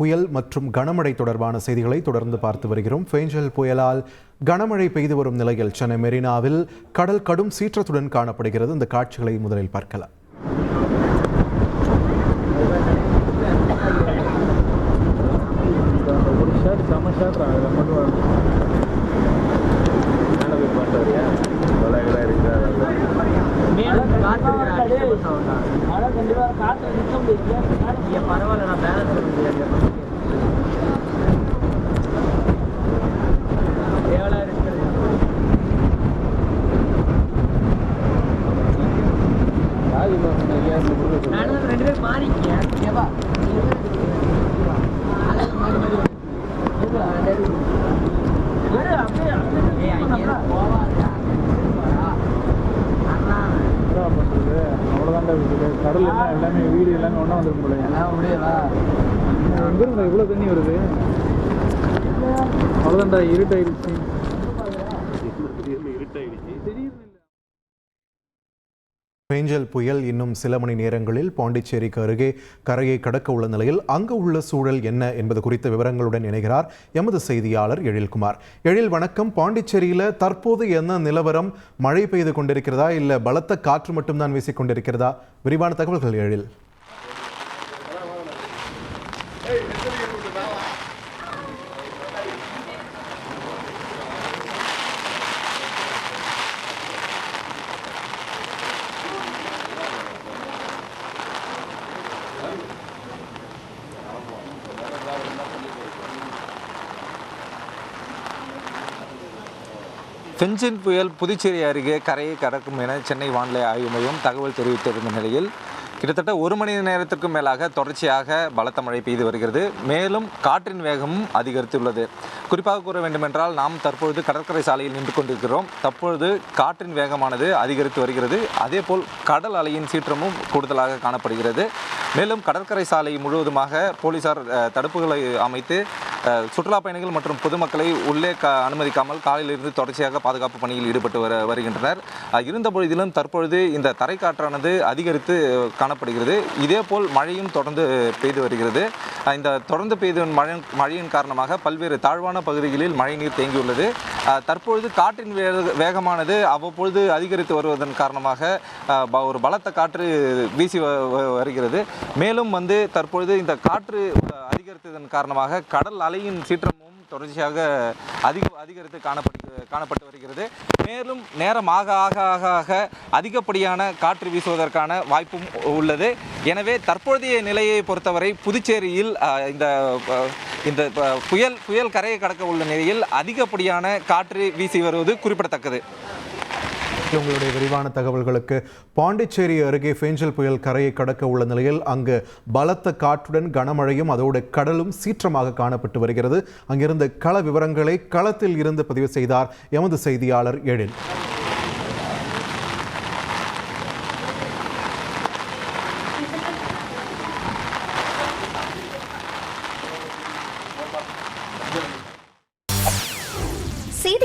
புயல் மற்றும் கனமழை தொடர்பான செய்திகளை தொடர்ந்து பார்த்து வருகிறோம். ஃபேஞ்சல் புயலால் கனமழை பெய்து வரும் நிலையில் சென்னை மெரினாவில் கடல் கடும் சீற்றத்துடன் காணப்படுகிறது. இந்த காட்சிகளை முதலில் பார்க்கலாம். பரவாயில்ல கடல் எல்லாம் எல்லாமே வீடு எல்லாமே ஒன்றா வந்துடும் போல எங்கே இருந்தா இவ்வளோ தண்ணி வருது அவ்வளோதான்டா இருட்டாயிடுச்சு திடீர்னு இருட்டாயிடுச்சு மேஞ்சல் பேஞ்சல் புயல் இன்னும் சில மணி நேரங்களில் பாண்டிச்சேரிக்கு அருகே கரையை கடக்க உள்ள நிலையில் அங்கு உள்ள சூழல் என்ன என்பது குறித்த விவரங்களுடன் இணைகிறார் எமது செய்தியாளர் எழில்குமார். எழில் வணக்கம். பாண்டிச்சேரியில் தற்போது என்ன நிலவரம்? மழை பெய்து கொண்டிருக்கிறதா? இல்லை பலத்த காற்று மட்டும்தான் வீசிக்கொண்டிருக்கிறதா விரிவான தகவல்கள் எழில். பெஞ்சின் புயல் புதுச்சேரி அருகே கரையை கடக்கும் என சென்னை வானிலை ஆய்வு மையம் தகவல் தெரிவித்திருந்த நிலையில் கிட்டத்தட்ட ஒரு மணி நேரத்திற்கும் மேலாக தொடர்ச்சியாக பலத்த மழை பெய்து வருகிறது. மேலும் காற்றின் வேகமும் அதிகரித்துள்ளது. குறிப்பாக கூற வேண்டுமென்றால் நாம் தற்பொழுது கடற்கரை சாலையில் நின்று கொண்டிருக்கிறோம். தற்பொழுது காற்றின் வேகமானது அதிகரித்து வருகிறது. அதேபோல் கடல் அலையின் சீற்றமும் கூடுதலாக காணப்படுகிறது. மேலும் கடற்கரை சாலை முழுவதுமாக போலீசார் தடுப்புகளை அமைத்து சுற்றுலா பயணிகள் மற்றும் பொதுமக்களை உள்ளே க அனுமதிக்காமல் காலையிலிருந்து தொடர்ச்சியாக பாதுகாப்பு பணியில் ஈடுபட்டு வர வருகின்றனர். இருந்த பொழுதிலும் தற்பொழுது இந்த தரைக்காற்றானது அதிகரித்து காணப்படுகிறது. இதேபோல் மழையும் தொடர்ந்து பெய்து வருகிறது. இந்த தொடர்ந்து பெய்து மழை மழையின் காரணமாக பல்வேறு தாழ்வான பகுதிகளில் மழைநீர் தேங்கியுள்ளது. தற்பொழுது காற்றின் வேக வேகமானது அவ்வப்பொழுது அதிகரித்து வருவதன் காரணமாக ப- ஒரு பலத்த காற்று வீசி வ- வ- வருகிறது. மேலும் வந்து தற்பொழுது இந்த காற்று அதிகரித்ததன் காரணமாக கடல் அலையின் சீற்றமும் தொடர்ச்சியாக அதிக அதிகரித்து காணப்பட்டு காணப்பட்டு வருகிறது. மேலும் நேரம் ஆக ஆக ஆக ஆக அதிகப்படியான காற்று வீசுவதற்கான வாய்ப்பும் உள்ளது. எனவே தற்போதைய நிலையை பொறுத்தவரை புதுச்சேரியில் அஹ், இந்த இந்த புயல் புயல் கரையை கடக்க உள்ள நிலையில் அதிகப்படியான காற்று வீசி வருவது குறிப்பிடத்தக்கது. உங்களுடைய விரிவான தகவல்களுக்கு பாண்டிச்சேரி அருகே ஃபேஞ்சல் புயல் கரையை கடக்க உள்ள நிலையில் அங்கு பலத்த காற்றுடன் கனமழையும் அதோடு கடலும் சீற்றமாக காணப்பட்டு வருகிறது. அங்கிருந்து கள விவரங்களை களத்தில் இருந்து பதிவு செய்தார் எமது செய்தியாளர் எழில்.